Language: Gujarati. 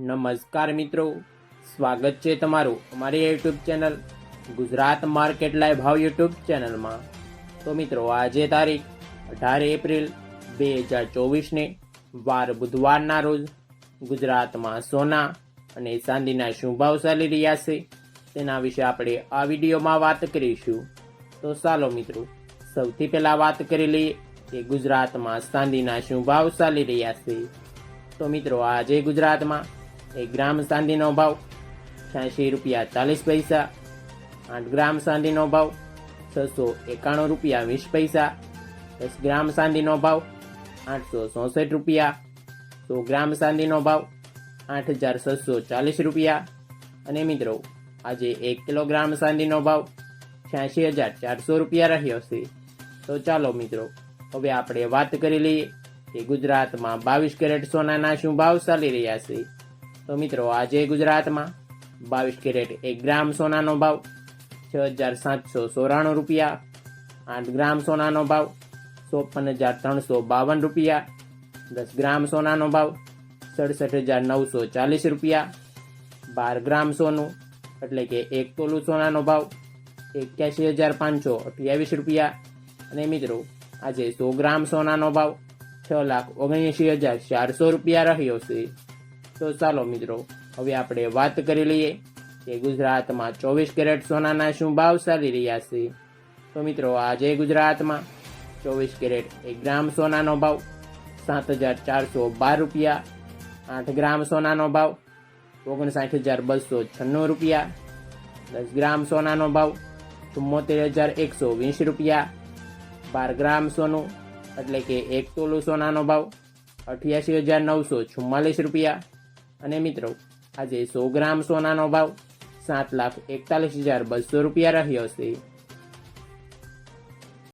નમસ્કાર મિત્રો, સ્વાગત છે તમારું અમારી YouTube channel Gujarat market live ભાવ યુટ્યુબ ચેનલમાં. તો મિત્રો, આજે તારીખ અઢાર એપ્રિલ બે હજાર ચોવીસને વાર બુધવારના રોજ ગુજરાતમાં સોના અને ચાંદીના શું ભાવ ચાલી રહ્યા છે તેના વિશે આપણે આ વિડીયોમાં વાત કરીશું. તો ચાલો મિત્રો, સૌથી પહેલાં વાત કરી લઈએ કે ગુજરાતમાં ચાંદીના શું ભાવ ચાલી રહ્યા છે. તો મિત્રો, આજે ગુજરાતમાં એક ગ્રામ ચાંદીનો ભાવ છ્યાસી રૂપિયા ચાલીસ પૈસા, આઠ ગ્રામ ચાંદીનો ભાવ છસો એકાણું રૂપિયા વીસ પૈસા, દસ ગ્રામ ચાંદીનો ભાવ આઠસો ચોસઠ રૂપિયા, સો ગ્રામ ચાંદીનો ભાવ આઠ હજાર છસો ચાલીસ રૂપિયા. અને મિત્રો, આજે એક કિલોગ્રામ ચાંદીનો ભાવ છ્યાસી હજાર ચારસો રૂપિયા રહ્યો છે. તો ચાલો મિત્રો, હવે આપણે વાત કરી લઈએ કે ગુજરાતમાં બાવીસ કેરેટ સોનાના શું ભાવ ચાલી રહ્યા છે. તો મિત્રો, આજે ગુજરાતમાં બાવીસ કેરેટ એક ગ્રામ સોનાનો ભાવ છ હજાર સાતસો ચોરાણું રૂપિયા, આઠ ગ્રામ સોનાનો ભાવ ચોપન હજાર ત્રણસો બાવન રૂપિયા, દસ ગ્રામ સોનાનો ભાવ સડસઠ હજાર નવસો ચાલીસ રૂપિયા, બાર ગ્રામ સોનું એટલે કે એક તોલું સોનાનો ભાવ એક્યાસી હજાર પાંચસો અઠ્યાવીસ રૂપિયા. અને મિત્રો, આજે સો ગ્રામ સોનાનો ભાવ છ લાખ ઓગણએંશી હજાર ચારસો રૂપિયા રહ્યો છે. તો ચાલો મિત્રો, હવે આપણે વાત કરી લઈએ કે ગુજરાતમાં ચોવીસ કેરેટ સોનાના શું ભાવ ચાલી રહ્યા છે. તો મિત્રો, આજે ગુજરાતમાં ચોવીસ કેરેટ એક ગ્રામ સોનાનો ભાવ સાત હજાર ચારસો બાર રૂપિયા, આઠ ગ્રામ સોનાનો ભાવ ઓગણસાઠ હજાર બસો છન્નું રૂપિયા, દસ ગ્રામ સોનાનો ભાવ ચુમ્મોતેર હજાર એકસો વીસ રૂપિયા, બાર ગ્રામ સોનું એટલે કે એક તોલું સોનાનો ભાવ અઠ્યાસી હજાર નવસો ચુમ્માલીસ રૂપિયા અને મિત્રો, આજે સો ગ્રામ સોનાનો ભાવ સાત લાખ એકતાલીસ હજાર બસો રૂપિયા રહ્યો છે.